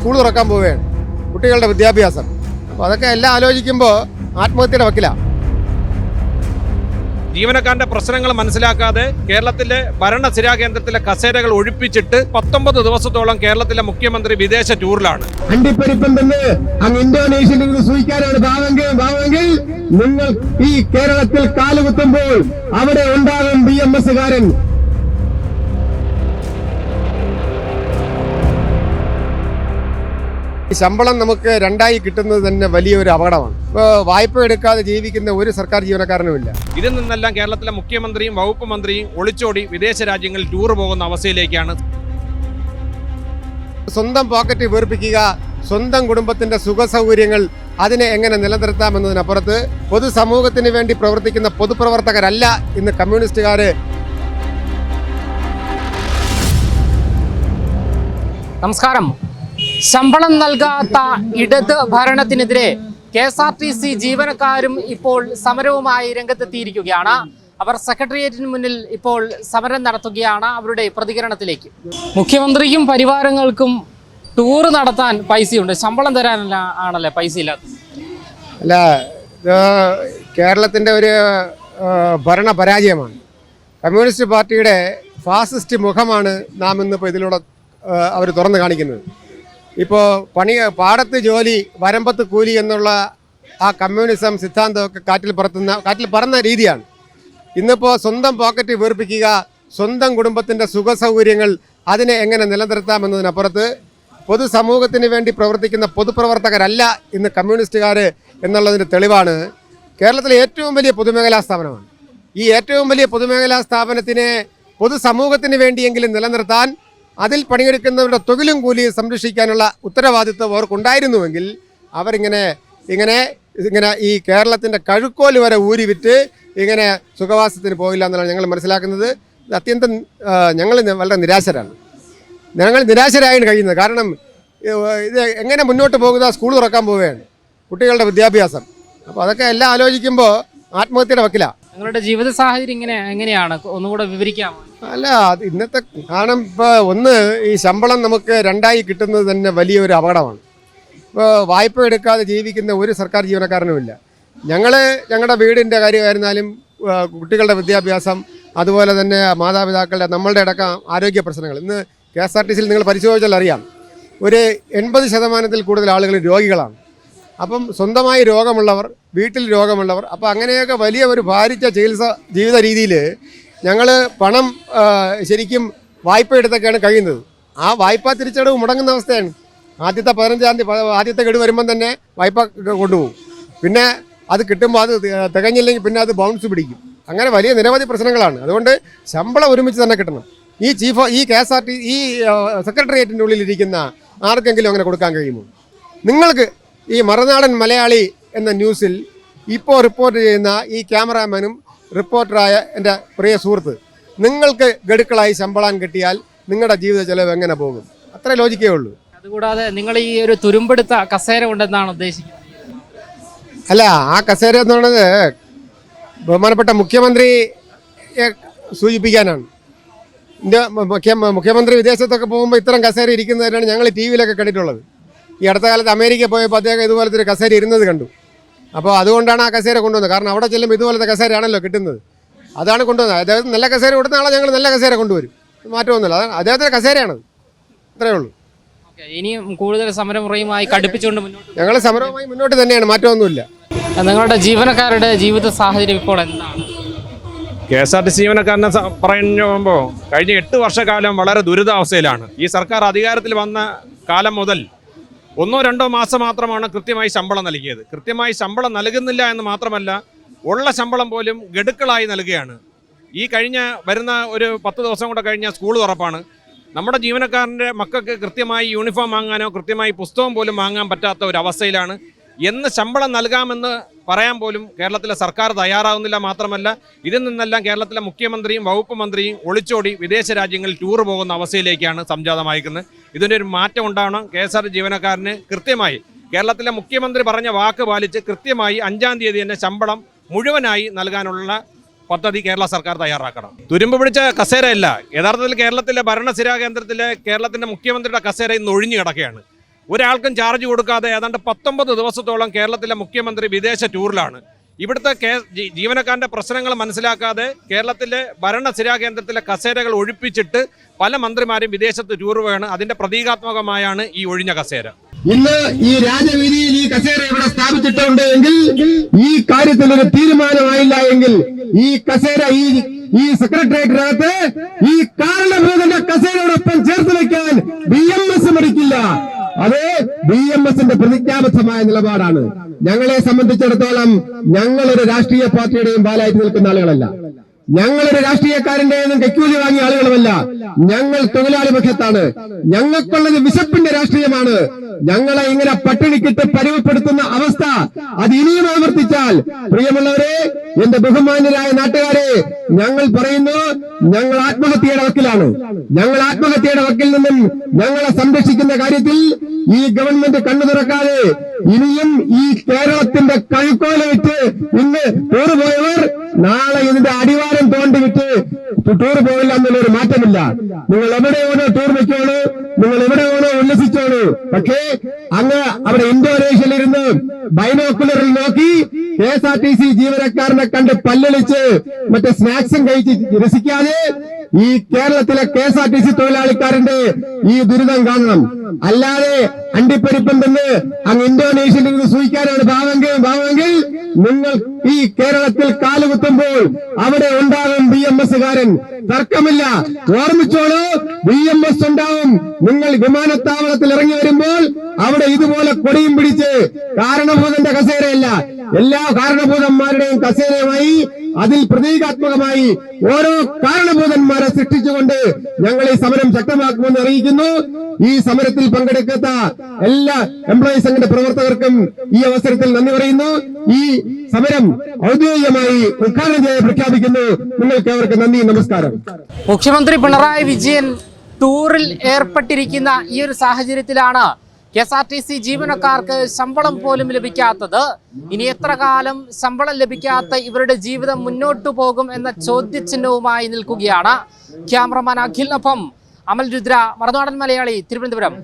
School തുറക്കാൻ പോവുകയാണ്. കുട്ടികളുടെ വിദ്യാഭ്യാസം. അപ്പോൾ അതൊക്കെ എല്ലാം ആലോചിക്കുമ്പോൾ ആത്മഹത്യയുടെ വക്കിലാണ് ജീവനക്കാരന്റെ പ്രശ്നങ്ങൾ മനസ്സിലാക്കാതെ കേരളത്തിലെ ഭരണസ്ഥിരാ കേന്ദ്രത്തിലെ കസേരകൾ ഒഴിപ്പിച്ചിട്ട് പത്തൊമ്പത് ദിവസത്തോളം കേരളത്തിലെ മുഖ്യമന്ത്രി വിദേശ ടൂറിലാണ്. അണ്ടിപ്പരിപ്പം തന്നെ അങ്ങ് ഇന്തോനേഷ്യയിൽ നിന്ന് സൂചിക്കാനാണ്. ഭാവമെങ്കിൽ ഭാവമെങ്കിൽ നിങ്ങൾ ഈ കേരളത്തിൽ കാലുകുത്തുമ്പോൾ അവിടെ ഉണ്ടാകും ബി എം എസ്സുകാരൻ ശമ്പളം നമുക്ക് രണ്ടായി കിട്ടുന്നത് തന്നെ വലിയൊരു അപകടമാണ്. ഇപ്പോൾ വായ്പ എടുക്കാതെ ജീവിക്കുന്ന ഒരു സർക്കാർ ജീവനക്കാരനുമില്ല ഇതിൽ നിന്നെല്ലാം കേരളത്തിലെ മുഖ്യമന്ത്രിയും വകുപ്പ് മന്ത്രിയും ഒളിച്ചോടി വിദേശ രാജ്യങ്ങളിൽ ടൂർ പോകുന്ന അവസ്ഥയിലേക്കാണ്. സ്വന്തം പോക്കറ്റ് വീർപ്പിക്കുക സ്വന്തം കുടുംബത്തിന്റെ സുഖ സൗകര്യങ്ങൾ അതിനെ എങ്ങനെ നിലനിർത്താമെന്നതിനപ്പുറത്ത് പൊതുസമൂഹത്തിന് വേണ്ടി പ്രവർത്തിക്കുന്ന പൊതുപ്രവർത്തകരല്ല ഇന്ന് കമ്മ്യൂണിസ്റ്റുകാർ നമസ്കാരം. ശമ്പളം നൽകാത്ത ഇടത് ഭരണത്തിനെതിരെ K S R T C ജീവനക്കാരും ഇപ്പോൾ സമരവുമായി രംഗത്തെത്തിയിരിക്കുകയാണ്. അവർ സെക്രട്ടേറിയറ്റിന് മുന്നിൽ ഇപ്പോൾ സമരം നടത്തുകയാണ് അവരുടെ പ്രതികരണത്തിലേക്ക്. മുഖ്യമന്ത്രിക്കും പരിവാരങ്ങൾക്കും ടൂർ നടത്താൻ പൈസയുണ്ട്. ശമ്പളം തരാനല്ല ആണല്ലേ പൈസ ഇല്ലാത്തത്? അല്ല ഇത് കേരളത്തിന്റെ ഒരു ഭരണ പരാജയമാണ്. കമ്മ്യൂണിസ്റ്റ് പാർട്ടിയുടെ ഫാസിസ്റ്റ് മുഖമാണ് നാം ഇന്നിപ്പോൾ ഇതിലൂടെ അവർ തുറന്നു കാണിക്കുന്നത്. ഇപ്പോൾ പണി പാടത്ത് ജോലി വരമ്പത്ത് കൂലി എന്നുള്ള ആ കമ്മ്യൂണിസം സിദ്ധാന്തമൊക്കെ കാറ്റിൽ പറത്തുന്ന കാറ്റിൽ പറന്ന രീതിയാണ്. ഇന്നിപ്പോൾ സ്വന്തം പോക്കറ്റ് വീർപ്പിക്കുക സ്വന്തം കുടുംബത്തിന്റെ സുഖ സൗകര്യങ്ങൾ അതിനെ എങ്ങനെ നിലനിർത്താമെന്നതിനപ്പുറത്ത് പൊതുസമൂഹത്തിന് വേണ്ടി പ്രവർത്തിക്കുന്ന പൊതുപ്രവർത്തകരല്ല ഇന്ന് കമ്മ്യൂണിസ്റ്റുകാർ എന്നുള്ളതിന്റെ തെളിവാണ്. കേരളത്തിലെ ഏറ്റവും വലിയ പൊതുമേഖലാ സ്ഥാപനമാണ്. ഈ ഏറ്റവും വലിയ പൊതുമേഖലാ സ്ഥാപനത്തിനെ പൊതുസമൂഹത്തിന് വേണ്ടിയെങ്കിലും നിലനിർത്താൻ അതിൽ പണിയെടുക്കുന്നവരുടെ തൊഴിലും കൂലിയും സംരക്ഷിക്കാനുള്ള ഉത്തരവാദിത്വം അവർക്കുണ്ടായിരുന്നുവെങ്കിൽ അവരിങ്ങനെ ഇങ്ങനെ ഇങ്ങനെ ഈ കേരളത്തിന്റെ കഴുക്കോൽ വരെ ഊരി വിറ്റ് ഇങ്ങനെ സുഖവാസത്തിന് പോയില്ല എന്നാണ് ഞങ്ങൾ മനസ്സിലാക്കുന്നത്. അത്യന്തം ഞങ്ങൾ വളരെ നിരാശരാണ്. ഞങ്ങൾ നിരാശരായാണ് കഴിയുന്നത്. കാരണം ഇത് എങ്ങനെ മുന്നോട്ട് പോകുന്ന? സ്കൂൾ തുറക്കാൻ പോവുകയാണ്. കുട്ടികളുടെ വിദ്യാഭ്യാസം. അപ്പോൾ അതൊക്കെ എല്ലാം ആലോചിക്കുമ്പോൾ ആത്മഹത്യയുടെ വക്കിലാണ് നിങ്ങളുടെ ജീവിത സാഹചര്യം ഇങ്ങനെ എങ്ങനെയാണ്? ഒന്നുകൂടെ വിവരിക്കാമോ? അല്ല ഇന്നത്തെ കാരണം ഇപ്പോൾ ഒന്ന് ഈ ശമ്പളം നമുക്ക് രണ്ടായി കിട്ടുന്നത് തന്നെ വലിയൊരു അപകടമാണ്. ഇപ്പോൾ വായ്പ എടുക്കാതെ ജീവിക്കുന്ന ഒരു സർക്കാർ ജീവനക്കാരനുമില്ല. ഞങ്ങൾ ഞങ്ങളുടെ വീടിന്റെ കാര്യമായിരുന്നാലും കുട്ടികളുടെ വിദ്യാഭ്യാസം അതുപോലെ തന്നെ മാതാപിതാക്കളുടെ നമ്മളുടെ അടക്കം ആരോഗ്യ പ്രശ്നങ്ങൾ. ഇന്ന് കെ എസ് ആർ ടി സിയിൽ നിങ്ങൾ പരിശോധിച്ചാൽ അറിയാം. ഒരു എൺപത് ശതമാനത്തിൽ കൂടുതൽ ആളുകൾ രോഗികളാണ്. അപ്പം സ്വന്തമായി രോഗമുള്ളവർ വീട്ടിൽ രോഗമുള്ളവർ അപ്പോൾ അങ്ങനെയൊക്കെ വലിയ ഒരു ഭാരിച്ച ചികിത്സ ജീവിത രീതിയിൽ ഞങ്ങൾ പണം ശരിക്കും വായ്പ എടുത്തൊക്കെയാണ് കഴിയുന്നത്. ആ വായ്പ തിരിച്ചടവ് മുടങ്ങുന്ന അവസ്ഥയാണ്. ആദ്യത്തെ പതിനഞ്ചാം തീയതി ആദ്യത്തെ ഗഡു വരുമ്പം തന്നെ വായ്പ കൊണ്ടുപോകും. പിന്നെ അത് കിട്ടുമ്പോൾ അത് തികഞ്ഞില്ലെങ്കിൽ പിന്നെ അത് ബൗൺസ് പിടിക്കും. അങ്ങനെ വലിയ നിരവധി പ്രശ്നങ്ങളാണ്. അതുകൊണ്ട് ശമ്പളം ഒരുമിച്ച് തന്നെ കിട്ടണം. ഈ ചീഫ് ഈ കെ എസ് ആർ ടി ഈ സെക്രട്ടേറിയറ്റിന്റെ ഉള്ളിലിരിക്കുന്ന ആർക്കെങ്കിലും അങ്ങനെ കൊടുക്കാൻ കഴിയുമോ? നിങ്ങൾക്ക് ഈ മറുനാടൻ മലയാളി എന്ന ന്യൂസിൽ ഇപ്പോൾ റിപ്പോർട്ട് ചെയ്യുന്ന ഈ ക്യാമറാമാനും റിപ്പോർട്ടറായ എന്റെ പ്രിയ സുഹൃത്ത് നിങ്ങൾക്ക് ഗഡുക്കളായി ശമ്പളം കിട്ടിയാൽ നിങ്ങളുടെ ജീവിത ചെലവ് എങ്ങനെ പോകും? അത്ര ലോജിക്കേ ഉള്ളൂ. അതുകൂടാതെ നിങ്ങൾ ഈ ഒരു തുരുമ്പെടുത്ത കസേര ഉണ്ടെന്നാണ് ഉദ്ദേശിക്കുന്നത്. അല്ല ആ കസേര എന്ന് പറയുന്നത് ബഹുമാനപ്പെട്ട മുഖ്യമന്ത്രി സൂചിപ്പിക്കാനാണ്. മുഖ്യ മുഖ്യമന്ത്രി വിദേശത്തൊക്കെ പോകുമ്പോൾ ഇത്തരം കസേര ഇരിക്കുന്നതിനാണ് ഞങ്ങൾ ടി വിയിലൊക്കെ കണ്ടിട്ടുള്ളത്. ഈ അടുത്ത കാലത്ത് അമേരിക്ക പോയപ്പോൾ അദ്ദേഹം ഇതുപോലത്തെ ഒരു കസേര ഇരുന്നത് കണ്ടു. അപ്പോൾ അതുകൊണ്ടാണ് ആ കസേര കൊണ്ടുവന്നത്. കാരണം അവിടെ ചെല്ലുമ്പോൾ ഇതുപോലത്തെ കസേരയാണല്ലോ കിട്ടുന്നത്. അതാണ് കൊണ്ടുവന്നത്. അദ്ദേഹത്തിന് നല്ല കസേര കൊടുത്ത ആളെ ഞങ്ങൾ നല്ല കസേര കൊണ്ടുവരും. മാറ്റമൊന്നുമില്ല അതാണ് അദ്ദേഹത്തിന്റെ കസേരയാണത് അത്രയേ ഉള്ളൂ. ഇനിയും കൂടുതൽ സമരമുറയുമായി കടുപ്പിച്ചുകൊണ്ട് മുന്നോട്ട് ഞങ്ങൾ സമരവുമായി മുന്നോട്ട് തന്നെയാണ്. മാറ്റമൊന്നുമില്ല നിങ്ങളുടെ ജീവനക്കാരുടെ ജീവിത സാഹചര്യം ഇപ്പോൾ എന്താണ്? K S R T C ജീവനക്കാരനെ പറയുമ്പോൾ കഴിഞ്ഞ എട്ട് വർഷക്കാലം വളരെ ദുരിതാവസ്ഥയിലാണ്. ഈ സർക്കാർ അധികാരത്തിൽ വന്ന കാലം മുതൽ ഒന്നോ രണ്ടോ മാസം മാത്രമാണ് കൃത്യമായി ശമ്പളം നൽകിയത്. കൃത്യമായി ശമ്പളം നൽകുന്നില്ല എന്ന് മാത്രമല്ല ഉള്ള ശമ്പളം പോലും ഗഡുക്കളായി നൽകുകയാണ്. ഈ കഴിഞ്ഞ വരുന്ന ഒരു പത്ത് ദിവസം കൂടെ കഴിഞ്ഞ സ്കൂൾ തുറപ്പാണ്. നമ്മുടെ ജീവനക്കാരന്റെ മക്കൾക്ക് കൃത്യമായി യൂണിഫോം വാങ്ങാനോ കൃത്യമായി പുസ്തകം പോലും വാങ്ങാൻ പറ്റാത്ത ഒരു അവസ്ഥയിലാണ്. എന്ന് ശമ്പളം നൽകാമെന്ന് പറയാൻ പോലും കേരളത്തിലെ സർക്കാർ തയ്യാറാവുന്നില്ല മാത്രമല്ല ഇതിൽ നിന്നെല്ലാം കേരളത്തിലെ മുഖ്യമന്ത്രിയും വകുപ്പ് മന്ത്രിയും ഒളിച്ചോടി വിദേശ രാജ്യങ്ങളിൽ ടൂർ പോകുന്ന അവസ്ഥയിലേക്കാണ് സംജാതമായിരിക്കുന്നത് ഇതിന്റെ ഒരു മാറ്റം ഉണ്ടാവണം. കെ എസ് ആർ ജീവനക്കാരന് കൃത്യമായി കേരളത്തിലെ മുഖ്യമന്ത്രി പറഞ്ഞ വാക്ക് പാലിച്ച് കൃത്യമായി അഞ്ചാം തീയതി തന്നെ ശമ്പളം മുഴുവനായി നൽകാനുള്ള പദ്ധതി കേരള സർക്കാർ തയ്യാറാക്കണം. തുരുമ്പ് പിടിച്ച കസേരയല്ല. യഥാർത്ഥത്തിൽ കേരളത്തിലെ ഭരണസിരാ കേന്ദ്രത്തിലെ കേരളത്തിന്റെ മുഖ്യമന്ത്രിയുടെ കസേര ഇന്ന് ഒഴിഞ്ഞു കിടക്കുകയാണ്. ഒരാൾക്കും ചാർജ് കൊടുക്കാതെ ഏതാണ്ട് പത്തൊമ്പത് ദിവസത്തോളം കേരളത്തിലെ മുഖ്യമന്ത്രി വിദേശ ടൂറിലാണ് ഇവിടുത്തെ കേ ജീ- പ്രശ്നങ്ങൾ മനസ്സിലാക്കാതെ കേരളത്തിലെ ഭരണസിരാ കേന്ദ്രത്തിലെ കസേരകൾ ഒഴിപ്പിച്ചിട്ട് പല മന്ത്രിമാരും വിദേശത്ത് ടൂർ പോയാണ്. അതിന്റെ പ്രതീകാത്മകമായാണ് ഈ ഒഴിഞ്ഞ കസേര. ഇന്ന് ഈ രാജവീതിയിൽ ഈ കസേര ഇവിടെ സ്ഥാപിച്ചിട്ടുണ്ട് എങ്കിൽ ഈ കാര്യത്തിൽ ഒരു തീരുമാനമായില്ല എങ്കിൽ ഈ കസേര ഈ ഈ സെക്രട്ടേറിയറ്റിനകത്ത് ഈ കാരണഭൂതന്റെ കസേരയോടൊപ്പം ചേർത്ത് വെക്കാൻ ബി എം എസ് മടിക്കില്ല. അത് ബി എം എസിന്റെ പ്രതിജ്ഞാബദ്ധമായ നിലപാടാണ്. ഞങ്ങളെ സംബന്ധിച്ചിടത്തോളം ഞങ്ങളൊരു രാഷ്ട്രീയ പാർട്ടിയുടെയും പാലായിട്ട് നിൽക്കുന്ന ആളുകളല്ല. ഞങ്ങളൊരു രാഷ്ട്രീയക്കാരന്റെ കൈക്കൂലി വാങ്ങിയ ആളുകളുമല്ല. ഞങ്ങൾ തൊഴിലാളി പക്ഷത്താണ് ഞങ്ങൾക്കുള്ളത് വിശപ്പിന്റെ രാഷ്ട്രീയമാണ്. ഞങ്ങളെ ഇങ്ങനെ പട്ടിണിക്കിട്ട് പരിമപ്പെടുത്തുന്ന അവസ്ഥ അത് ഇനിയും ആവർത്തിച്ചാൽ പ്രിയമുള്ളവരെ എന്റെ ബഹുമാന്യരായ നാട്ടുകാരെ ഞങ്ങൾ പറയുന്നു ഞങ്ങൾ ആത്മഹത്യയുടെ വക്കിലാണ്. ഞങ്ങൾ ആത്മഹത്യയുടെ വക്കിൽ നിന്നും ഞങ്ങളെ സംരക്ഷിക്കുന്ന കാര്യത്തിൽ ഈ ഗവൺമെന്റ് കണ്ണു തുറക്കാതെ ഇനിയും ഈ കേരളത്തിന്റെ കഴുക്കോല വിറ്റ് ഇന്ന് പോയവർ നാളെ ഇതിന്റെ അടിവാരം തോണ്ടി വിട്ട് ടൂർ പോയില്ല എന്നുള്ളൊരു മാറ്റമില്ല. നിങ്ങൾ എവിടെ വേണോ ടൂർ വെച്ചോളൂ നിങ്ങൾ എവിടെ വേണോ ഉല്ലസിച്ചോളൂ പക്ഷേ അങ്ങ് അവിടെ ഇന്തോനേഷ്യയിൽ ഇരുന്ന് ബൈനോക്കുലറിൽ നോക്കി K S R T C ജീവനക്കാരനെ കണ്ട് പല്ലളിച്ച് മറ്റേ സ്നാക്സും കഴിച്ച് രസിക്കാതെ ഈ കേരളത്തിലെ K S R T C തൊഴിലാളിക്കാരന്റെ ഈ ദുരിതം കാണണം. അല്ലാതെ അണ്ടിപ്പരിപ്പം തന്നെ അങ്ങ് ഇന്തോനേഷ്യയിൽ നിന്ന് സൂചിക്കാനാണ്. ഭാവമെങ്കിൽ ഭാവമെങ്കിൽ നിങ്ങൾ ഈ കേരളത്തിൽ കാലുകുത്തുമ്പോൾ അവിടെ ഉണ്ടാകും ബി എം എസ്സുകാരൻ. തർക്കമില്ല. ഓർമ്മിച്ചോളൂ ബി എം എസ് ഉണ്ടാവും. നിങ്ങൾ വിമാനത്താവളത്തിൽ ഇറങ്ങി വരുമ്പോൾ അവിടെ ഇതുപോലെ കൊടിയും പിടിച്ച് കാരണഭൂതന്റെ കസേരയല്ല. എല്ലാ കാരണഭൂതന്മാരുടെയും കസേരയുമായി അതിൽ പ്രതീകാത്മകമായി ഓരോ കാരണഭൂതന്മാരെ സൃഷ്ടിച്ചുകൊണ്ട് ഞങ്ങൾ ഈ സമരം ശക്തമാക്കുമെന്ന് അറിയിക്കുന്നു. ഈ സമരത്തിൽ പങ്കെടുക്കാത്ത എല്ലാ എംപ്ലോയീസ് സംഘടന പ്രവർത്തകർക്കും ഈ അവസരത്തിൽ നന്ദി പറയുന്നു. ഈ സമരം ഔദ്യോഗികമായി ഉദ്ഘാടനം ചെയ്ത് പ്രഖ്യാപിക്കുന്നു. നിങ്ങൾക്ക് നന്ദി നമസ്കാരം. മുഖ്യമന്ത്രി പിണറായി വിജയൻ ടൂറിൽ ഏർപ്പെട്ടിരിക്കുന്ന ഈ ഒരു സാഹചര്യത്തിലാണ് K S R T C ജീവനക്കാർക്ക് ശമ്പളം പോലും ലഭിക്കാത്തത്. ഇനി എത്ര കാലം ശമ്പളം ലഭിക്കാത്ത ഇവരുടെ ജീവിതം മുന്നോട്ടു പോകും എന്ന ചോദ്യചിഹ്നവുമായി നിൽക്കുകയാണ് ക്യാമറമാൻ അഖിലിനൊപ്പം അമൽ രുദ്ര മറുനാടൻ മലയാളി തിരുവനന്തപുരം.